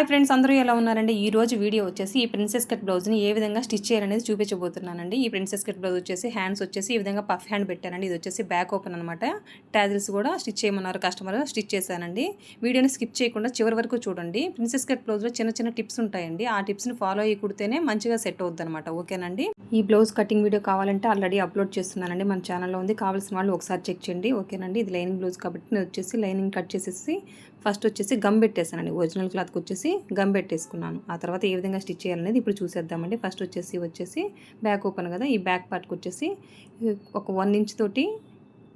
Hi friends అందరూ ఎలా ఉన్నారండి? ఈ రోజు వీడియో వచ్చేసి ఈ ప్రిన్సెస్ కట్ బ్లౌజ్ని ఏ విధంగా స్టిచ్ చేయాలనేది చూపించబోతున్నానండి. ఈ ప్రిన్సెస్ కట్ బ్లౌజ్ వచ్చేసి హ్యాండ్స్ వచ్చేసి ఈ విధంగా పఫ్ హ్యాండ్ పెట్టానండి. ఇది వచ్చేసి బ్యాక్ ఓపెన్ అనమాట టాజిల్స్ కూడా స్టిచ్ చేయమన్నారు కస్టమర్ స్టిచ్ చేశానండి. వీడియోని స్కిప్ చేయకుండా చివరి వరకు చూడండి. ప్రిన్సెస్ కట్ బ్లౌజ్లో చిన్న చిన్న టిప్స్ ఉంటాయండి. ఆ టిప్స్ని ఫాలో అయ్యి కుడితేనే మంచిగా సెట్ అవుద్ది అనమాట ఓకేనండి? ఈ బ్లౌజ్ కటింగ్ వీడియో కావాలంటే ఆల్రెడీ అప్లోడ్ చేస్తున్నానండి. మన ఛానల్లో ఉంది. కావాల్సిన వాళ్ళు ఒకసారి చెక్ చేయండి. ఓకేనండి? ఇది లైనింగ్ బ్లౌజ్ కాబట్టి నేను వచ్చేసి లైనింగ్ కట్ చేసేసి ఫస్ట్ వచ్చేసి గమ్ పెట్టేసానండి ఒరిజినల్ క్లాత్కి వచ్చేసి గమ్ పెట్టేసుకున్నాను. ఆ తర్వాత ఏ విధంగా స్టిచ్ చేయాలనేది ఇప్పుడు చూసేద్దామండి. ఫస్ట్ వచ్చేసి వచ్చేసి బ్యాక్ ఓపెన్ కదా ఈ బ్యాక్ పార్ట్కి వచ్చేసి ఒక వన్ ఇంచ్ తోటి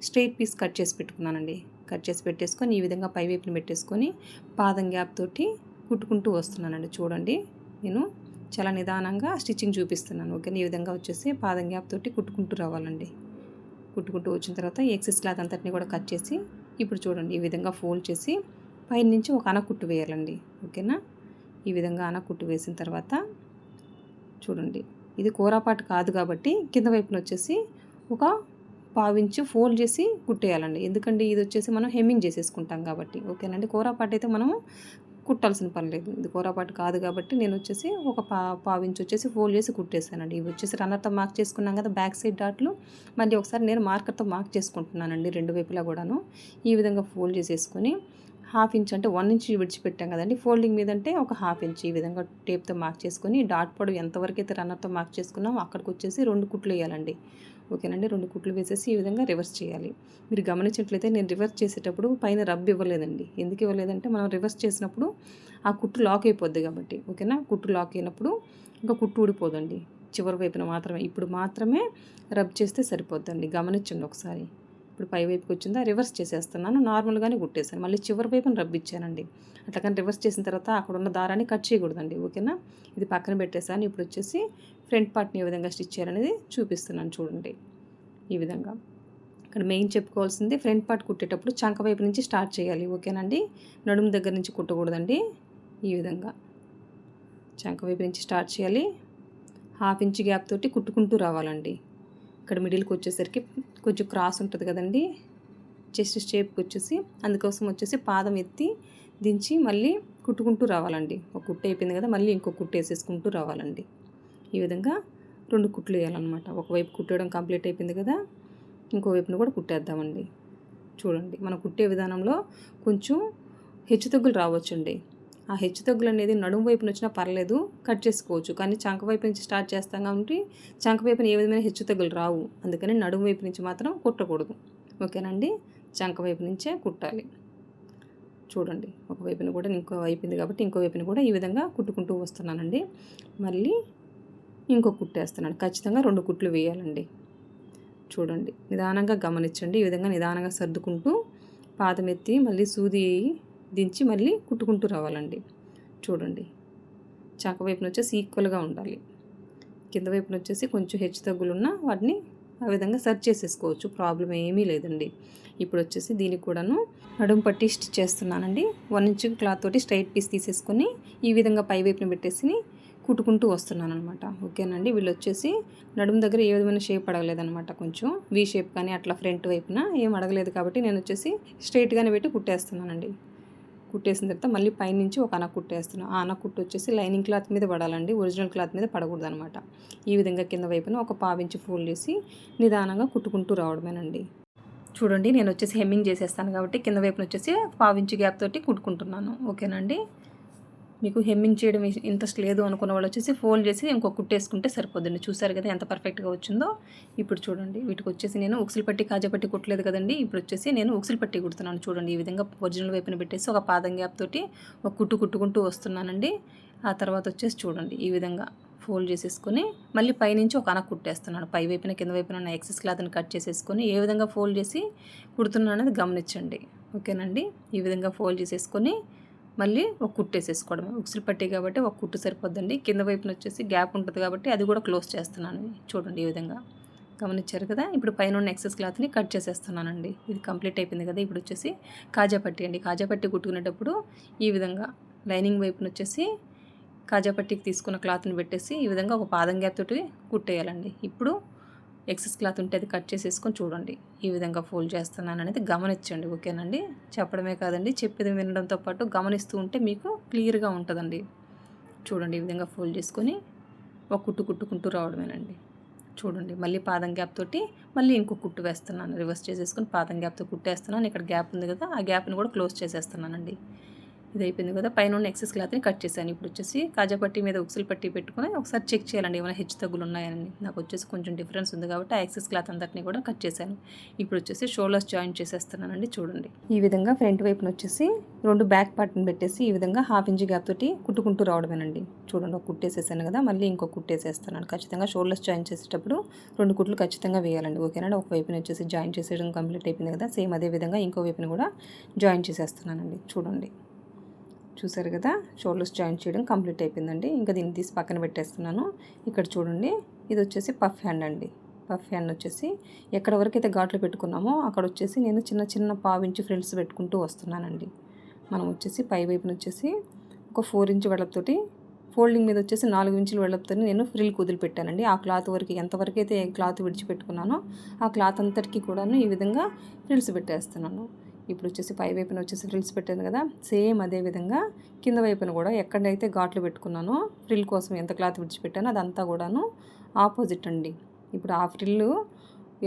స్ట్రైట్ పీస్ కట్ చేసి పెట్టుకున్నానండి. కట్ చేసి పెట్టేసుకొని ఈ విధంగా పై వైపుని పెట్టేసుకొని పాదం గ్యాప్ తోటి కుట్టుకుంటూ వస్తున్నానండి. చూడండి నేను చాలా నిదానంగా స్టిచ్చింగ్ చూపిస్తున్నాను. ఓకే ఈ విధంగా వచ్చేసి పాదం గ్యాప్ తోటి కుట్టుకుంటూ రావాలండి. కుట్టుకుంటూ వచ్చిన తర్వాత ఎక్సెస్ క్లాత్ అంతటిని కూడా కట్ చేసి ఇప్పుడు చూడండి ఈ విధంగా ఫోల్డ్ చేసి పైన నుంచి ఒక అనకుట్టు వేయాలండి. ఓకేనా? ఈ విధంగా అనకుట్టు వేసిన తర్వాత చూడండి. ఇది కూరపాటు కాదు కాబట్టి కింద వైపున వచ్చేసి ఒక పావించి ఫోల్డ్ చేసి కుట్టేయాలండి. ఎందుకంటే ఇది వచ్చేసి మనం హెమ్మింగ్ చేసేసుకుంటాం కాబట్టి. ఓకేనండి? కూరపాటు అయితే మనము కుట్టాల్సిన పని లేదు. ఇది కూరపాటు కాదు కాబట్టి నేను వచ్చేసి ఒక పా పావించి వచ్చేసి ఫోల్డ్ చేసి కుట్టేసానండి ఇవి వచ్చేసి రన్నర్తో మార్క్ చేసుకున్నాం కదా బ్యాక్ సైడ్ డాట్లు మళ్ళీ ఒకసారి నేను మార్కర్తో మార్క్ చేసుకుంటున్నానండి రెండు వైపులా కూడాను. ఈ విధంగా ఫోల్డ్ చేసేసుకొని హాఫ్ ఇంచ్ అంటే వన్ ఇంచ్ విడిచిపెట్టాం కదండి. ఫోల్డింగ్ మీద అంటే ఒక హాఫ్ ఇంచ్ ఈ విధంగా టేప్తో మార్క్ చేసుకొని డాట్ పొడవు ఎంతవరకు అయితే రన్నర్తో మార్క్ చేసుకున్నామో అక్కడికి వచ్చేసి రెండు కుట్లు వేయాలండి. ఓకేనండి? రెండు కుట్లు వేసేసి ఈ విధంగా రివర్స్ చేయాలి. మీరు గమనించినట్లయితే నేను రివర్స్ చేసేటప్పుడు పైన రబ్ ఇవ్వలేదండి. ఎందుకు ఇవ్వలేదంటే మనం రివర్స్ చేసినప్పుడు ఆ కుట్టు లాక్ అయిపోద్ది కాబట్టి. ఓకేనా? కుట్టు లాక్ అయినప్పుడు ఇంకా కుట్టు ఊడిపోదండి. చివరి వైపున మాత్రమే. ఇప్పుడు మాత్రమే రబ్ చేస్తే సరిపోద్దండి. గమనించండి ఒకసారి. ఇప్పుడు పై వైపుకి వచ్చిందా రివర్స్ చేసేస్తున్నాను నార్మల్గానే కుట్టేశాను. మళ్ళీ చివరి వైపున రబ్బిచ్చానండి అట్లా కానీ రివర్స్ చేసిన తర్వాత అక్కడ ఉన్న దారాన్ని కట్ చేయకూడదండి ఓకేనా? ఇది పక్కన పెట్టేశాను ఇప్పుడు వచ్చేసి ఫ్రంట్ పార్ట్ని ఏ విధంగా స్టిచ్ చేయాలనేది చూపిస్తున్నాను చూడండి. ఈ విధంగా. ఇక్కడ మెయిన్ చెప్పుకోవాల్సింది ఫ్రంట్ పార్ట్ కుట్టేటప్పుడు చంక వైపు నుంచి స్టార్ట్ చేయాలి ఓకేనండి? నడుము దగ్గర నుంచి కుట్టకూడదండి ఈ విధంగా. చంక వైపు నుంచి స్టార్ట్ చేయాలి. హాఫ్ ఇంచ్ గ్యాప్ తోటి కుట్టుకుంటూ రావాలండి. ఇక్కడ మిడిల్కి వచ్చేసరికి కొంచెం క్రాస్ ఉంటుంది కదండి. చెస్ట్ షేప్కి వచ్చేసి అందుకోసం వచ్చేసి పాదం ఎత్తి దించి మళ్ళీ కుట్టుకుంటూ రావాలండి. ఒక కుట్టు అయిపోయింది కదా మళ్ళీ ఇంకో కుట్టు వేసేసుకుంటూ రావాలండి. ఈ విధంగా రెండు కుట్లు వేయాలన్నమాట. ఒకవైపు కుట్టడం కంప్లీట్ అయిపోయింది కదా ఇంకోవైపును కూడా కుట్టేద్దామండి. చూడండి మనం కుట్టే విధానంలో కొంచెం హెచ్చుతగ్గులు రావచ్చండి. ఆ హెచ్చు తగ్గులు అనేది నడుము వైపున వచ్చినా పర్లేదు కట్ చేసుకోవచ్చు. కానీ చంక వైపు నుంచి స్టార్ట్ చేస్తాం కాబట్టి చంక వైపున ఏ విధమైన హెచ్చు తగ్గులు రావు. అందుకని నడుము వైపు నుంచి మాత్రం కుట్టకూడదు. ఓకేనండి? చంక వైపు నుంచే కుట్టాలి. చూడండి. ఒక వైపున కూడా ఇంకో వైపుంది కాబట్టి ఇంకో వైపున కూడా ఈ విధంగా కుట్టుకుంటూ వస్తున్నానండి. మళ్ళీ ఇంకో కుట్టేస్తున్నాను ఖచ్చితంగా రెండు కుట్లు వేయాలండి. చూడండి. నిదానంగా గమనించండి. ఈ విధంగా నిదానంగా సర్దుకుంటూ పాదం ఎత్తి మళ్ళీ సూది దించి మళ్ళీ కుట్టుకుంటూ రావాలండి. చూడండి. చాక వైపున వచ్చేసి ఈక్వల్గా ఉండాలి. కింద వైపున వచ్చేసి కొంచెం హెచ్చు తగ్గులున్న వాటిని ఆ విధంగా సర్చ్ చేసేసుకోవచ్చు. ప్రాబ్లం ఏమీ లేదండి. ఇప్పుడు వచ్చేసి దీనికి కూడాను నడుము పట్టి స్టిచ్ చేస్తున్నానండి. వన్ ఇంచ్ క్లాత్ తోటి స్ట్రైట్ పీస్ తీసేసుకొని ఈ విధంగా పై వైపున పెట్టేసి కుట్టుకుంటూ వస్తున్నాను అనమాట ఓకేనండి. వీళ్ళు వచ్చేసి నడుము దగ్గర ఏ విధమైన షేప్ అడగలేదనమాట కొంచెం. వీ షేప్ కానీ అట్లా ఫ్రంట్ వైపున ఏం అడగలేదు కాబట్టి నేను వచ్చేసి స్ట్రైట్గానే పెట్టి కుట్టేస్తున్నానండి. కుట్టేసిన తర్వాత మళ్ళీ పైనుంచి ఒక అన కుట్టేస్తున్నాను ఆ అన కుట్టు వచ్చేసి లైనింగ్ క్లాత్ మీద పడాలండి. ఒరిజినల్ క్లాత్ మీద పడకూడదు అనమాట ఈ విధంగా కింద వైపున ఒక పావించి ఫోల్డ్ చేసి నిదానంగా కుట్టుకుంటూ రావడమేనండి. చూడండి నేను వచ్చేసి హెమ్మింగ్ చేసేస్తాను కాబట్టి కింద వైపున వచ్చేసి పావించి గ్యాప్ తోటి కుట్టుకుంటున్నాను. ఓకేనండి మీకు హెమ్మింగ్ చేయడం ఇంట్రెస్ట్ లేదు అనుకున్న వాళ్ళు వచ్చేసి ఫోల్డ్ చేసి ఇంకో కుట్టేసుకుంటే సరిపోద్దండి. చూసారు కదా ఎంత పర్ఫెక్ట్గా వచ్చిందో. ఇప్పుడు చూడండి వీటికి వచ్చేసి నేను ఉక్సులు పట్టి కాజా పట్టి కుట్టలేదు కదండి. ఇప్పుడు వచ్చేసి నేను ఉక్సులు పట్టి కుడుతున్నాను చూడండి. ఈ విధంగా ఒరిజినల్ వైపున పెట్టేసి ఒక పాదం గ్యాప్ తోటి ఒక కుట్టు కుట్టుకుంటూ వస్తున్నానండి. ఆ తర్వాత వచ్చేసి చూడండి ఈ విధంగా ఫోల్డ్ చేసేసుకొని మళ్ళీ పైనుంచి ఒక అనకు కుట్టేస్తున్నాను. పై వైపున కింద వైపున ఉన్న ఎక్సెస్ క్లాత్ని కట్ చేసేసుకొని ఏ విధంగా ఫోల్డ్ చేసి కుడుతున్నాను అనేది గమనించండి. ఓకేనండి? ఈ విధంగా ఫోల్డ్ చేసేసుకొని మళ్ళీ ఒక కుట్టు వేసేసుకోవడం ఉక్సులు పట్టి కాబట్టి ఒక కుట్టు సరిపోద్దండి. కింద వైపున వచ్చేసి గ్యాప్ ఉంటుంది కాబట్టి అది కూడా క్లోజ్ చేస్తున్నాను చూడండి ఈ విధంగా. గమనించారు కదా? ఇప్పుడు పైన ఉన్న ఎక్సెస్ క్లాత్ని కట్ చేసేస్తున్నానండి. ఇది కంప్లీట్ అయిపోయింది కదా? ఇప్పుడు వచ్చేసి కాజా పట్టి అండి. కాజా పట్టి కుట్టుకునేటప్పుడు ఈ విధంగా లైనింగ్ వైపున వచ్చేసి కాజా పట్టికి తీసుకున్న క్లాత్ని పెట్టేసి ఈ విధంగా ఒక పాదం గ్యాప్ తోటి కుట్టేయాలండి. ఇప్పుడు ఎక్సెస్ క్లాత్ ఉంటే అది కట్ చేసేసుకొని చూడండి. ఈ విధంగా ఫోల్డ్ చేస్తున్నాను అనేది గమనించండి ఓకేనండి? చెప్పడమే కాదండి చెప్పేది వినడంతో పాటు గమనిస్తూ ఉంటే మీకు క్లియర్గా ఉంటుందండి. చూడండి ఈ విధంగా ఫోల్డ్ చేసుకొని ఒక కుట్టు కుట్టుకుంటూ రావడమేనండి. చూడండి మళ్ళీ పాదం గ్యాప్ తోటి మళ్ళీ ఇంకో కుట్టు వేస్తున్నాను. రివర్స్ చేసేసుకొని పాదం గ్యాప్తో కుట్టేస్తున్నాను. ఇక్కడ గ్యాప్ ఉంది కదా ఆ గ్యాప్ని కూడా క్లోజ్ చేసేస్తున్నానండి. ఇది అయిపోయింది కదా. పైన ఉన్న ఎక్సెస్ క్లాత్ని కట్ చేశాను. ఇప్పుడు వచ్చేసి కాజా పట్టి మీద ఉక్సులు పట్టి పెట్టుకుని ఒకసారి చెక్ చేయాలండి. ఏమైనా హెచ్చు తగ్గులు ఉన్నాయని. నాకు వచ్చేసి కొంచెం డిఫరెన్స్ ఉంది కాబట్టి ఆ ఎక్సెస్ క్లాత్ అంతటిని కూడా కట్ చేశాను. ఇప్పుడు వచ్చేసి షోల్డర్స్ జాయిన్ చేసేస్తున్నానండి. చూడండి. ఈ విధంగా ఫ్రంట్ వైపున వచ్చేసి రెండు బ్యాక్ పార్ట్ని పెట్టేసి ఈ విధంగా హాఫ్ ఇంచ్ గ్యాప్ తోటి కుట్టుకుంటూ రావడమేనండి. చూడండి ఒక కుట్టేసేసాను కదా. మళ్ళీ ఇంకో కుట్టేసేస్తున్నాను ఖచ్చితంగా షోల్డర్స్ జాయిన్ చేసేటప్పుడు రెండు కుట్లు ఖచ్చితంగా వేయాలండి. ఓకేనా ఒక వైపున వచ్చేసి జాయిన్ చేసేయడం కంప్లీట్ అయిపోయింది కదా. సేమ్ అదే విధంగా ఇంకో వైపున కూడా జాయిన్ చేసేస్తున్నానండి. చూడండి. చూసారు కదా? షోల్డర్స్ జాయిన్ చేయడం కంప్లీట్ అయిపోయిందండి. ఇంకా దీన్ని తీసి పక్కన పెట్టేస్తున్నాను. ఇక్కడ చూడండి ఇది వచ్చేసి పఫ్ హ్యాండ్ అండి. పఫ్ హ్యాండ్ వచ్చేసి ఎక్కడ వరకు అయితే ఘాట్లు పెట్టుకున్నామో అక్కడ వచ్చేసి నేను చిన్న చిన్న పావించి ఫ్రిల్స్ పెట్టుకుంటూ వస్తున్నానండి. మనం వచ్చేసి పై వైపున వచ్చేసి ఒక ఫోర్ ఇంచ్ వెడల్పుతోటి ఫోల్డింగ్ మీద వచ్చేసి నాలుగు ఇంచులు వెడల్పుతో నేను ఫ్రిల్ కుదిలి పెట్టానండి ఆ క్లాత్ వరకు ఎంతవరకు అయితే క్లాత్ విడిచిపెట్టుకున్నానో ఆ క్లాత్ అంతటికి కూడాను ఈ విధంగా ఫ్రిల్స్ పెట్టేస్తున్నాను. ఇప్పుడు వచ్చేసి పై వైపున వచ్చేసి ఫ్రిల్స్ పెట్టాను కదా సేమ్ అదే విధంగా కింద వైపున కూడా ఎక్కడైతే ఘాట్లు పెట్టుకున్నానో ఫ్రిల్ కోసం ఎంత క్లాత్ విడిచిపెట్టానో అదంతా కూడాను ఆపోజిట్ అండి. ఇప్పుడు ఆ ఫ్రిల్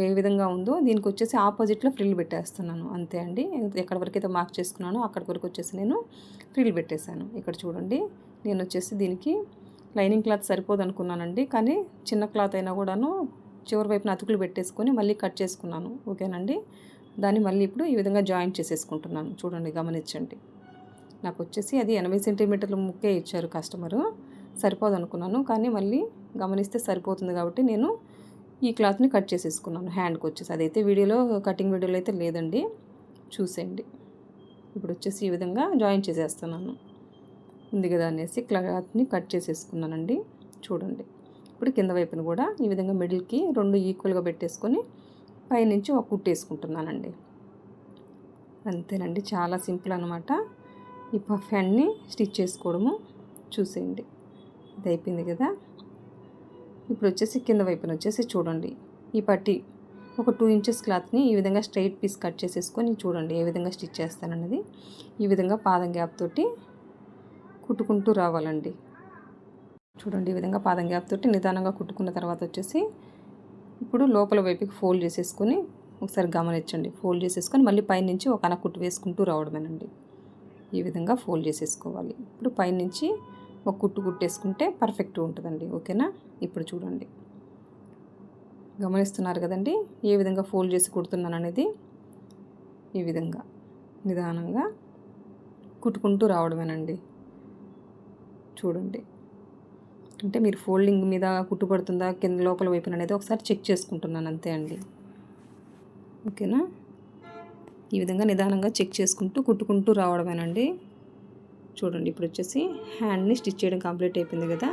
ఏ విధంగా ఉందో దీనికి వచ్చేసి ఆపోజిట్లో ఫ్రిల్ పెట్టేస్తున్నాను అంతే అండి. ఎక్కడ వరకు అయితే మార్క్ చేసుకున్నానో అక్కడి వరకు వచ్చేసి నేను ఫ్రిల్ పెట్టేశాను. ఇక్కడ చూడండి నేను వచ్చేసి దీనికి లైనింగ్ క్లాత్ సరిపోదు అనుకున్నానండి కానీ చిన్న క్లాత్ అయినా కూడాను చివరి వైపున అతుకులు పెట్టేసుకొని మళ్ళీ కట్ చేసుకున్నాను. ఓకేనండి? దాన్ని మళ్ళీ ఇప్పుడు ఈ విధంగా జాయింట్ చేసేసుకుంటున్నాను. చూడండి గమనించండి. నాకు వచ్చేసి అది ఎనభై సెంటీమీటర్లు ముక్కే ఇచ్చారు కస్టమరు. సరిపోదు అనుకున్నాను కానీ మళ్ళీ గమనిస్తే సరిపోతుంది కాబట్టి నేను ఈ క్లాత్ని కట్ చేసేసుకున్నాను హ్యాండ్కి వచ్చేసి. అదైతే వీడియోలో కటింగ్ వీడియోలో అయితే లేదండి. చూసేయండి. ఇప్పుడు వచ్చేసి ఈ విధంగా జాయిన్ చేసేస్తున్నాను. ఉంది కదా అనేసి క్లాత్ని కట్ చేసేసుకున్నానండి. చూడండి. ఇప్పుడు కింద వైపున కూడా ఈ విధంగా మిడిల్కి రెండు ఈక్వల్గా పెట్టేసుకొని పైనుంచి ఒక కుట్టేసుకుంటున్నానండి అంతేనండి చాలా సింపుల్ అనమాట ఈ పఫ్ హ్యాండ్ని స్టిచ్ చేసుకోవడము చూసేయండి. ఇది అయిపోయింది కదా. ఇప్పుడు వచ్చేసి కింద వైపున వచ్చేసి చూడండి. ఈ పట్టి ఒక టూ ఇంచెస్ క్లాత్ని ఈ విధంగా స్ట్రైట్ పీస్ కట్ చేసేసుకొని చూడండి ఏ విధంగా స్టిచ్ చేస్తానన్నది. ఈ విధంగా పాదం గ్యాప్ తోటి కుట్టుకుంటూ రావాలండి. చూడండి ఈ విధంగా పాదం గ్యాప్ తోటి నిదానంగా కుట్టుకున్న తర్వాత వచ్చేసి ఇప్పుడు లోపల వైపుకి ఫోల్డ్ చేసేసుకొని ఒకసారి గమనించండి. ఫోల్డ్ చేసేసుకొని మళ్ళీ పైనుంచి ఒక కుట్టు వేసుకుంటూ రావడమేనండి. ఈ విధంగా ఫోల్డ్ చేసేసుకోవాలి. ఇప్పుడు పైనుంచి ఒక కుట్టు కుట్టేసుకుంటే పర్ఫెక్ట్ ఉంటుందండి. ఓకేనా? ఇప్పుడు చూడండి. గమనిస్తున్నారు కదండి? ఏ విధంగా ఫోల్డ్ చేసి కుడుతున్నాను అనేది ఈ విధంగా నిదానంగా కుట్టుకుంటూ రావడమేనండి. చూడండి. అంటే మీరు ఫోల్డింగ్ మీద కుట్టుపడుతుందా కింద లోపల వైపున అనేది ఒకసారి చెక్ చేసుకుంటున్నాను అంతే అండి. ఓకేనా? ఈ విధంగా నిదానంగా చెక్ చేసుకుంటూ కుట్టుకుంటూ రావడమేనండి. చూడండి ఇప్పుడు వచ్చేసి హ్యాండ్ని స్టిచ్ చేయడం కంప్లీట్ అయిపోయింది కదా.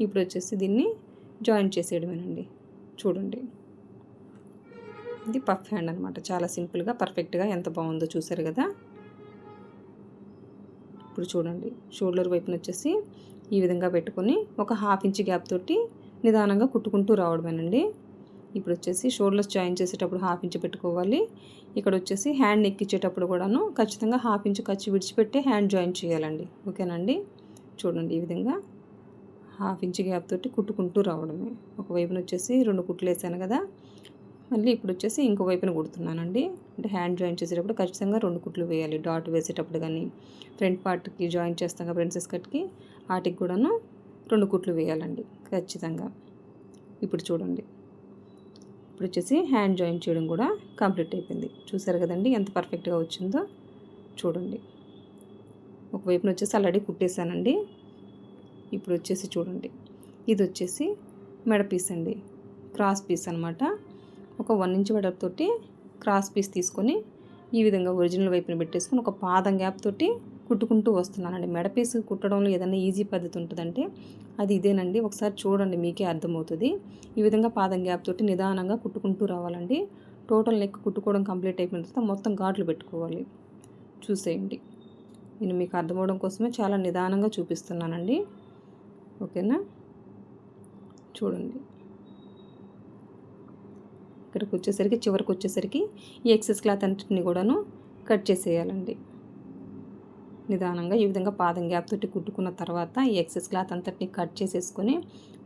ఇప్పుడు వచ్చేసి దీన్ని జాయిన్ చేసేయడమేనండి. చూడండి. ఇది పఫ్ హ్యాండ్ అనమాట చాలా సింపుల్గా పర్ఫెక్ట్గా ఎంత బాగుందో చూసారు కదా. ఇప్పుడు చూడండి. షోల్డర్ వైపున వచ్చేసి ఈ విధంగా పెట్టుకొని ఒక హాఫ్ ఇంచ్ గ్యాప్ తోటి నిదానంగా కుట్టుకుంటూ రావడమేనండి. ఇప్పుడు వచ్చేసి షోల్డర్స్ జాయిన్ చేసేటప్పుడు హాఫ్ ఇంచ్ పెట్టుకోవాలి. ఇక్కడ వచ్చేసి హ్యాండ్ ఎక్కించేటప్పుడు కూడాను ఖచ్చితంగా హాఫ్ ఇంచ్ ఖర్చు విడిచిపెట్టి హ్యాండ్ జాయిన్ చేయాలండి. ఓకేనండి? చూడండి ఈ విధంగా హాఫ్ ఇంచ్ గ్యాప్ తోటి కుట్టుకుంటూ రావడమే. ఒకవైపున వచ్చేసి రెండు కుట్లు వేసాను కదా. మళ్ళీ ఇప్పుడు వచ్చేసి ఇంకో వైపున కుడుతున్నానండి. అంటే హ్యాండ్ జాయిన్ చేసేటప్పుడు ఖచ్చితంగా రెండు కుట్లు వేయాలి. డాట్ వేసేటప్పుడు కానీ ఫ్రంట్ పార్ట్కి జాయిన్ చేస్తాం కదా ప్రిన్సెస్ కట్కి వాటికి కూడాను రెండు కుట్లు వేయాలండి ఖచ్చితంగా. ఇప్పుడు చూడండి. ఇప్పుడు వచ్చేసి హ్యాండ్ జాయిన్ చేయడం కూడా కంప్లీట్ అయిపోయింది. చూసారు కదండి ఎంత పర్ఫెక్ట్గా వచ్చిందో? చూడండి. ఒకవైపున వచ్చేసి ఆల్రెడీ కుట్టేశానండి. ఇప్పుడు వచ్చేసి చూడండి. ఇది వచ్చేసి మెడ పీస్ అండి. క్రాస్ పీస్ అనమాట ఒక వన్ ఇంచ్ వెడల్పుతోటి క్రాస్ పీస్ తీసుకొని ఈ విధంగా ఒరిజినల్ వైపున పెట్టేసుకొని ఒక పాదం గ్యాప్ తోటి కుట్టుకుంటూ వస్తున్నానండి. మెడ పీస్ కుట్టడంలో ఏదైనా ఈజీ పద్ధతి ఉంటుందంటే అది ఇదేనండి. ఒకసారి చూడండి మీకే అర్థమవుతుంది. ఈ విధంగా పాదం గ్యాప్ తోటి నిదానంగా కుట్టుకుంటూ రావాలండి. టోటల్ నెక్ కుట్టుకోవడం కంప్లీట్ అయిపోయిన తర్వాత మొత్తం ఘాట్లు పెట్టుకోవాలి. చూసేయండి. నేను మీకు అర్థమవడం కోసమే చాలా నిదానంగా చూపిస్తున్నానండి. ఓకేనా? చూడండి. ఇక్కడికి వచ్చేసరికి చివరికి వచ్చేసరికి ఈ ఎక్సెస్ క్లాత్ అన్నిటిని కూడాను కట్ చేసేయాలండి. నిదానంగా ఈ విధంగా పాదం గ్యాప్ తోటి కుట్టుకున్న తర్వాత ఈ ఎక్సెస్ క్లాత్ అంతటిని కట్ చేసేసుకొని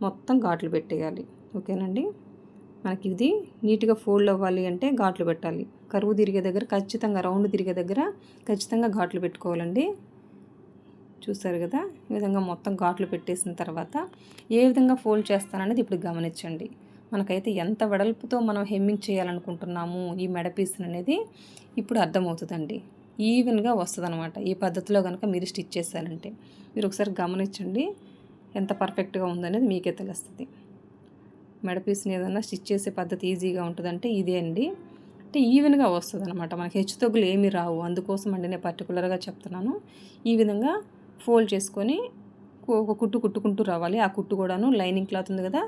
మొత్తం ఘాట్లు పెట్టేయాలి. ఓకేనండి? మనకి ఇది నీట్గా ఫోల్డ్ అవ్వాలి అంటే ఘాట్లు పెట్టాలి. కరువు తిరిగే దగ్గర ఖచ్చితంగా రౌండ్ తిరిగే దగ్గర ఖచ్చితంగా ఘాట్లు పెట్టుకోవాలండి. చూసారు కదా? ఈ విధంగా మొత్తం ఘాట్లు పెట్టేసిన తర్వాత ఏ విధంగా ఫోల్డ్ చేస్తాననేది ఇప్పుడు గమనించండి. మనకైతే ఎంత వెడల్పుతో మనం హెమ్మింగ్ చేయాలనుకుంటున్నాము ఈ మెడపీస్ని అనేది ఇప్పుడు అర్థమవుతుందండి. ఈవెన్గా వస్తుంది అనమాట ఈ పద్ధతిలో కనుక మీరు స్టిచ్ చేశారంటే. మీరు ఒకసారి గమనించండి. ఎంత పర్ఫెక్ట్గా ఉందనేది మీకే తెలుస్తుంది. మెడపీస్ని ఏదైనా స్టిచ్ చేసే పద్ధతి ఈజీగా ఉంటుందంటే ఇదే అండి. అంటే ఈవెన్గా వస్తుంది అనమాట మనకి హెచ్చు తగ్గులు ఏమీ రావు. అందుకోసం అండి నేను పర్టికులర్గా చెప్తున్నాను. ఈ విధంగా ఫోల్డ్ చేసుకొని ఒక కుట్టు కుట్టుకుంటూ రావాలి. ఆ కుట్టు కూడాను లైనింగ్ క్లాత్ ఉంది కదా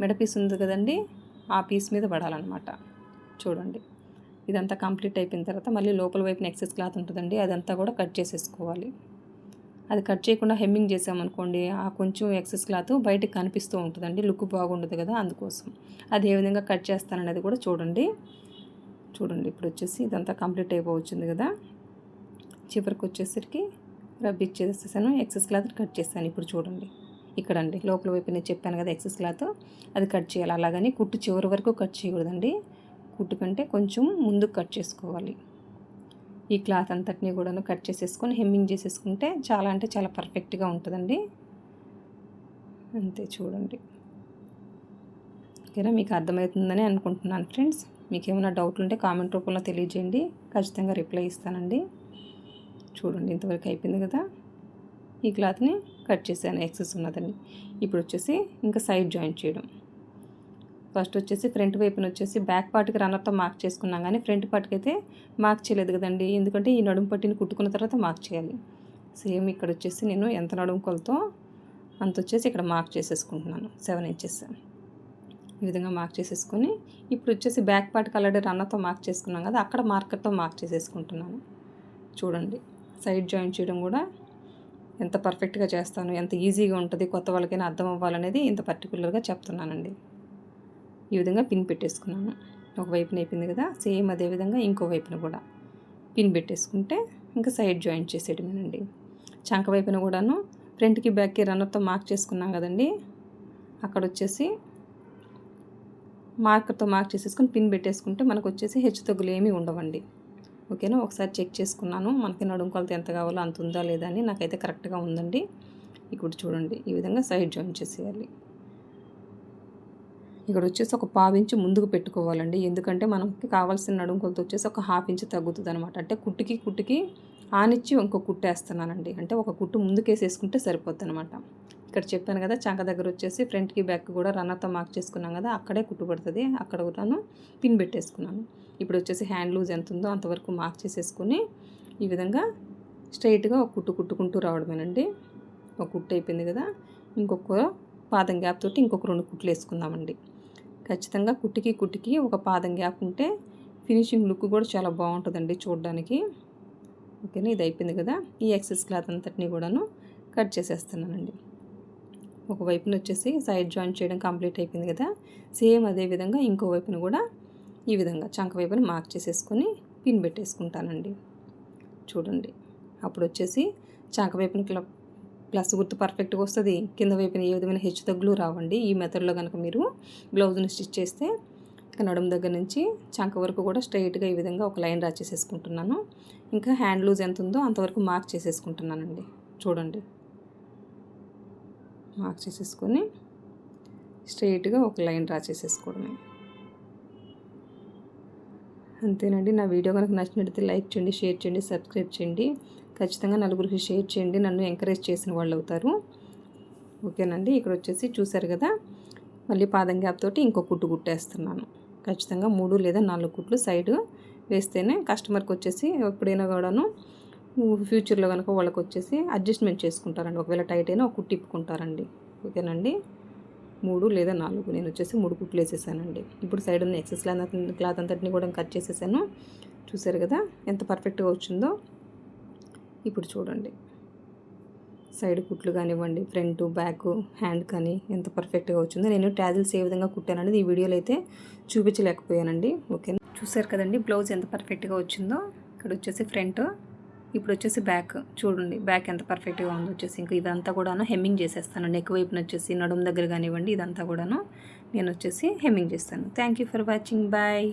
మెడ పీస్ ఉంది కదండి ఆ పీస్ మీద పడాలన్నమాట. చూడండి. ఇదంతా కంప్లీట్ అయిపోయిన తర్వాత మళ్ళీ లోపల వైపున ఎక్సెస్ క్లాత్ ఉంటుందండి అదంతా కూడా కట్ చేసేసుకోవాలి. అది కట్ చేయకుండా హెమ్మింగ్ చేసామనుకోండి ఆ కొంచెం ఎక్సెస్ క్లాత్ బయటకు కనిపిస్తూ ఉంటుందండి లుక్ బాగుండదు కదా అందుకోసం. అది ఏ విధంగా కట్ చేస్తాననేది కూడా చూడండి. చూడండి ఇప్పుడు వచ్చేసి ఇదంతా కంప్లీట్ అయిపోవచ్చింది కదా. చివరికి వచ్చేసరికి రబ్ ఇచ్చేసేసాను ఎక్సెస్ క్లాత్ కట్ చేస్తాను ఇప్పుడు చూడండి. ఇక్కడ అండి లోపల వైపు నేను చెప్పాను కదా ఎక్సెస్ క్లాత్ అది కట్ చేయాలి. అలాగని కుట్టు చివరి వరకు కట్ చేయకూడదండి. కుట్టు కంటే కొంచెం ముందుకు కట్ చేసుకోవాలి. ఈ క్లాత్ అంతటిని కూడా కట్ చేసేసుకొని హెమ్మింగ్ చేసేసుకుంటే చాలా అంటే చాలా పర్ఫెక్ట్గా ఉంటుందండి. అంతే చూడండి. ఓకేనా? మీకు అర్థమవుతుందని అనుకుంటున్నాను ఫ్రెండ్స్. మీకు ఏమైనా డౌట్లు ఉంటే కామెంట్ రూపంలో తెలియజేయండి. ఖచ్చితంగా రిప్లై ఇస్తానండి. చూడండి ఇంతవరకు అయిపోయింది కదా ఈ క్లాత్ని. కట్ చేశాను ఎక్సెస్ ఉన్నదండి ఇప్పుడు వచ్చేసి ఇంకా సైడ్ జాయింట్ చేయడం. ఫస్ట్ వచ్చేసి ఫ్రంట్ వైపున వచ్చేసి బ్యాక్ పార్ట్కి రన్నర్తో మార్క్ చేసుకున్నాం కానీ ఫ్రంట్ పార్ట్కి అయితే మార్క్ చేయలేదు కదండి. ఎందుకంటే ఈ నడుము పట్టిని కుట్టుకున్న తర్వాత మార్క్ చేయాలి. సేమ్ ఇక్కడ వచ్చేసి నేను ఎంత నడుము కొలతో అంత వచ్చేసి ఇక్కడ మార్క్ చేసేసుకుంటున్నాను సెవెన్ ఇంచెస్ ఈ విధంగా మార్క్ చేసేసుకొని ఇప్పుడు వచ్చేసి బ్యాక్ పార్ట్కి ఆల్రెడీ రన్నర్తో మార్క్ చేసుకున్నాం కదా అక్కడ మార్కర్తో మార్క్ చేసేసుకుంటున్నాను. చూడండి సైడ్ జాయిన్ చేయడం కూడా ఎంత పర్ఫెక్ట్గా చేస్తాను ఎంత ఈజీగా ఉంటుంది కొత్త వాళ్ళకైనా అర్థం అవ్వాలనేది ఇంత పర్టికులర్గా చెప్తున్నానండి. ఈ విధంగా పిన్ పెట్టేసుకున్నాను. ఒక వైపున అయిపోయింది కదా సేమ్ అదే విధంగా ఇంకో వైపున కూడా. పిన్ పెట్టేసుకుంటే ఇంకా సైడ్ జాయింట్ చేసేయడమేనండి. చంక వైపున కూడాను ఫ్రంట్కి బ్యాక్కి రన్నర్తో మార్క్ చేసుకున్నాం కదండి. అక్కడ వచ్చేసి మార్కర్తో మార్క్ చేసేసుకొని పిన్ పెట్టేసుకుంటే మనకు వచ్చేసి హెచ్చు తగ్గులు ఏమీ ఉండవండి. ఓకేనా? ఒకసారి చెక్ చేసుకున్నాను. మనకి నడుము కొలత ఎంత కావాలో అంత ఉందా లేదా అని నాకైతే కరెక్ట్గా ఉందండి. ఇప్పుడు చూడండి. ఈ విధంగా సైడ్ జాయిన్ చేసేయాలి. ఇక్కడ వచ్చేసి ఒక పావు ముందుకు పెట్టుకోవాలండి. ఎందుకంటే మనకి కావాల్సిన నడుము కొలత వచ్చేసి ఒక హాఫ్ ఇంచ్ తగ్గుతుంది అనమాట అంటే కుట్టుకి కుట్టుకి ఆనిచ్చి ఇంకో కుట్టేస్తున్నానండి. అంటే ఒక కుట్టు ముందుకేసేసుకుంటే సరిపోద్ది అనమాట ఇక్కడ చెప్పాను కదా చంక దగ్గర వచ్చేసి ఫ్రంట్కి బ్యాక్ కూడా రన్నర్తో మార్క్ చేసుకున్నాం కదా అక్కడే కుట్టుబడుతుంది. అక్కడ కూడాను పిన్ పెట్టేసుకున్నాను. ఇప్పుడు వచ్చేసి హ్యాండ్ లూజ్ ఎంత ఉందో అంతవరకు మార్క్ చేసేసుకొని ఈ విధంగా స్ట్రైట్గా ఒక కుట్టు కుట్టుకుంటూ రావడమేనండి. ఒక కుట్టు అయిపోయింది కదా ఇంకొక పాదం గ్యాప్ తోటి ఇంకొక రెండు కుట్లు వేసుకుందామండి. ఖచ్చితంగా కుట్టికి కుట్టికి ఒక పాదం గ్యాప్ ఉంటే ఫినిషింగ్ లుక్ కూడా చాలా బాగుంటుందండి చూడడానికి. ఓకేనా? ఇది అయిపోయింది కదా ఈ ఎక్సెస్ క్లాత్ అంతటిని కూడాను కట్ చేసేస్తున్నానండి. ఒక వైపున వచ్చేసి సైడ్ జాయింట్ చేయడం కంప్లీట్ అయిపోయింది కదా. సేమ్ అదే విధంగా ఇంకో వైపున కూడా ఈ విధంగా చంక వైపున మార్క్ చేసేసుకొని పిన్ పెట్టేసుకుంటానండి. చూడండి. అప్పుడు వచ్చేసి చంక వైపున ప్లస్ గుర్తు పర్ఫెక్ట్గా వస్తుంది. కింద వైపున ఏ విధమైన హెచ్చు తగ్గులు రావండి. ఈ మెథడ్లో కనుక మీరు బ్లౌజ్ని స్టిచ్ చేస్తే నడుము దగ్గర నుంచి చంక వరకు కూడా స్ట్రైట్గా ఈ విధంగా ఒక లైన్ డ్రా చేసేసుకుంటున్నాను ఇంకా హ్యాండ్ లూజ్ ఎంత ఉందో అంతవరకు మార్క్ చేసేసుకుంటున్నానండి. చూడండి. మార్క్ చేసేసుకొని స్ట్రైట్గా ఒక లైన్ డ్రా చేసేసుకోవడమే. అంతేనండి. నా వీడియో కనుక నచ్చినట్లయితే లైక్ చేయండి షేర్ చేయండి సబ్స్క్రైబ్ చేయండి. ఖచ్చితంగా నలుగురికి షేర్ చేయండి. నన్ను ఎంకరేజ్ చేసిన వాళ్ళు అవుతారు. ఓకేనండి. ఇక్కడ వచ్చేసి చూసారు కదా? మళ్ళీ పాదం గ్యాప్ తోటి ఇంకో కుట్టు కుట్టేస్తున్నాను. ఖచ్చితంగా మూడు లేదా నాలుగు కుట్లు సైడ్ వేస్తేనే కస్టమర్కి వచ్చేసి ఎప్పుడైనా కూడాను ఫ్యూచర్లో కనుక వాళ్ళకి వచ్చేసి అడ్జస్ట్మెంట్ చేసుకుంటారండి. ఒకవేళ టైట్ అయినా ఒక కుట్టు ఇప్పుకుంటారండి. ఓకేనండి? మూడు లేదా నాలుగు. నేను వచ్చేసి మూడు కుట్లు వేసేసానండి. ఇప్పుడు సైడ్ ఉన్న ఎక్సెస్ క్లాత్ అంతటిని కూడా కట్ చేసేసాను. చూసారు కదా? ఎంత పర్ఫెక్ట్గా వచ్చిందో? ఇప్పుడు చూడండి. సైడ్ కుట్లు కానివ్వండి ఫ్రంట్ బ్యాక్ హ్యాండ్ కానీ ఎంత పర్ఫెక్ట్గా వచ్చిందో. నేను ట్యాజిల్స్ ఏ విధంగా కుట్టాననేది ఈ వీడియోలో అయితే చూపించలేకపోయానండి. ఓకే చూసారు కదండి బ్లౌజ్ ఎంత పర్ఫెక్ట్గా వచ్చిందో. ఇక్కడ వచ్చేసి ఫ్రంట్ ఇప్పుడు వచ్చేసి బ్యాక్ చూడండి బ్యాక్ ఎంత పర్ఫెక్ట్గా ఉందో వచ్చేసి ఇంకా ఇదంతా కూడాను హెమ్మింగ్ చేసేస్తాను. నెక్ వైపున వచ్చేసి నడుము దగ్గర కానివ్వండి ఇదంతా కూడాను నేను వచ్చేసి హెమ్మింగ్ చేస్తాను. Thank you for watching. Bye.